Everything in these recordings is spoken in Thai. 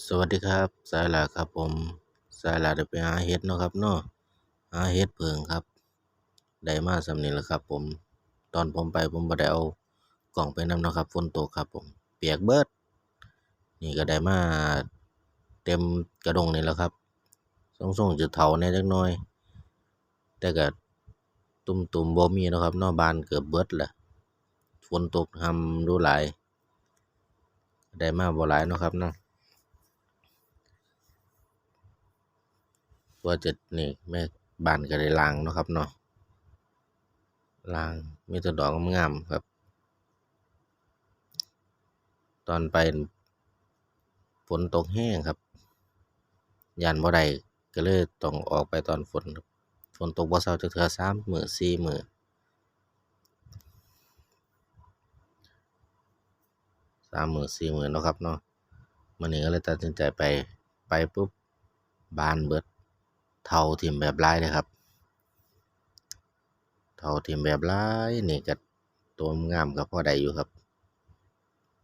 สวัสดีครับ สายหลาครับผม สายหลาได้ไปหาเห็ดเนาะครับเนาะหาเห็ดเพิงครับได้มาส่ำนี้แหละครับ ผม ตอนผมไปผมบ่ได้เอากล่องไปนำเนาะครับฝนตกครับ ผม เปียกเบิด นี่ก็ได้มาเต็มกระดงนี่แหละครับส่งจะเฒ่าแน่จักหน่อย แต่ก็ตุ่มๆบ่มีเนาะครับเนาะบานเกือบเบิดแล้วฝนตกห่ำดูหลาย ได้มาบ่หลายเนาะครับเนาะ ว่าจะนี่แม่บานก็ได้ลางเนาะครับเนาะลางมีแต่ดอกงามๆครับ ตอนไปฝนตกแห้งครับยานบ่ได้ก็เลยต้องออกไปตอนฝนฝนตกบ่เซาจักเทื่อ3มื้อ4มื้อสามมื้อสี่มื้อเนาะครับเนาะมื้อนี้ก็เลยตัดสินใจไปไปปุ๊บบานเบิด เฒ่าทิ่มแบบหลายเลยครับเฒ่าทิ่มแบบหลายนี่ก็ตัวงามก็พอได้อยู่ครับ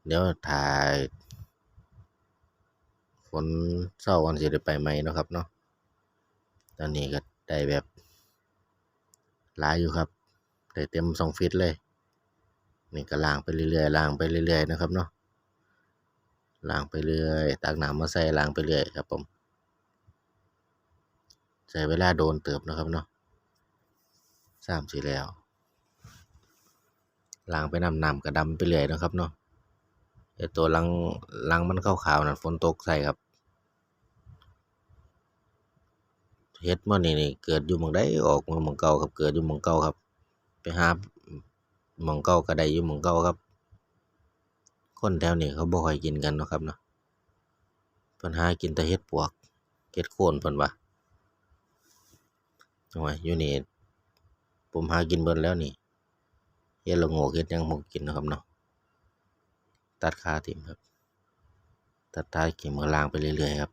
เดี๋ยวถ้ายฝนเซาก่อนสิได้ไปใหมเนาะครับเนาะ ตอนนี้ก็ได้แบบหลายอยู่ครับได้เต็มสองฟีตเลย นี่ก็ล้างไปเรื่อยๆล้างไปเรื่อยๆนะครับเนาะล้างไปเรื่อยตักน้ำมาใส่ล้างไปเรื่อยครับผม ใช้เวลาโดนเติบนะครับเนาะซ้ำสิแล้วล้างไปน้ำน้ำก็ดำไปเรื่อยนะครับเนาะไอตัวรังรังมันขาวๆนั่นฝนตกใส่ครับเฮ็ดมานี่นี่เกิดอยู่หม้องใดออกมาหมองเก่าครับเกิดอยู่หม้องเก่าครับ ไปหาหม้องเก่าก็ได้อยู่หม้องเก่าครับ คนแถวนี้เขาบ่ค่อยกินกันเนาะครับเนาะเพิ่นหากินแต่เห็ดปวกเห็ดโคนเพิ่นว่า โอ้ยอยู่นี่ผมหากินเบิดแล้วนี่เฮ็ดละโงกเฮ็ดยังผมกินนะครับเนาะตัดขาทิ่มครับ ตัดท้ายกิ่งก็ล้างไปเรื่อยๆครับ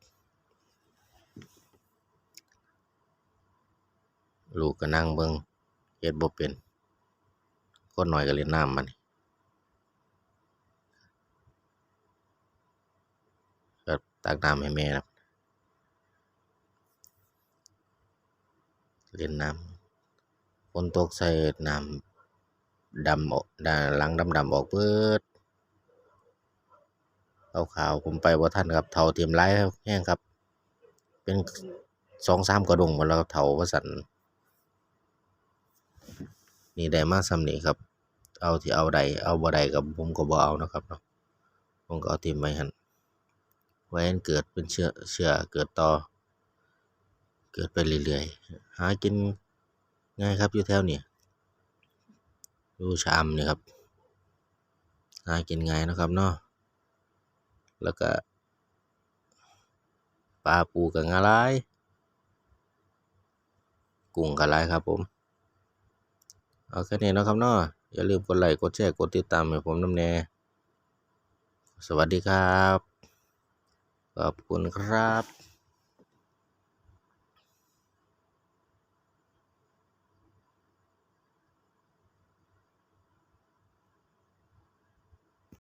ลูกก็นั่งเบิ่งเฮ็ดบ่เป็นคนน้อยก็เล่นน้ำบันก็ตักน้ำให้แม่ครับ เล่นน้ำฝนตกใส่น้ำดำออกดาหลังดำๆออกเบิดขาวผมไปบ่าทันครับเฒ่าเทียมหลายแรงครับ เป็นสองสามกระดงหมดแล้วเฒ่าว่าซั่นนี่ได้มาส่ำนี้ครับ เอาที่เอาได้เอาบ่ได้ก็ผมก็บ่เอานะครับเนาะผมก็เอาทิ่มไว้หันไว้ให้เกิดเป็นเชื้อเชื้อเกิดต่อ เกิดไปเรื่อยๆ หากินง่ายครับอยู่แถวนี้อยู่ชะอำนี่ครับ หากินง่ายนะครับเนาะ แล้วก็ปลาปูก็หลาย กุ้งก็หลายครับผม เอาแค่นี้นะครับเนาะ อย่าลืมกดไลก์กดแชร์ กดติดตามให้ผมน้ำแน่สวัสดีครับ ขอบคุณครับ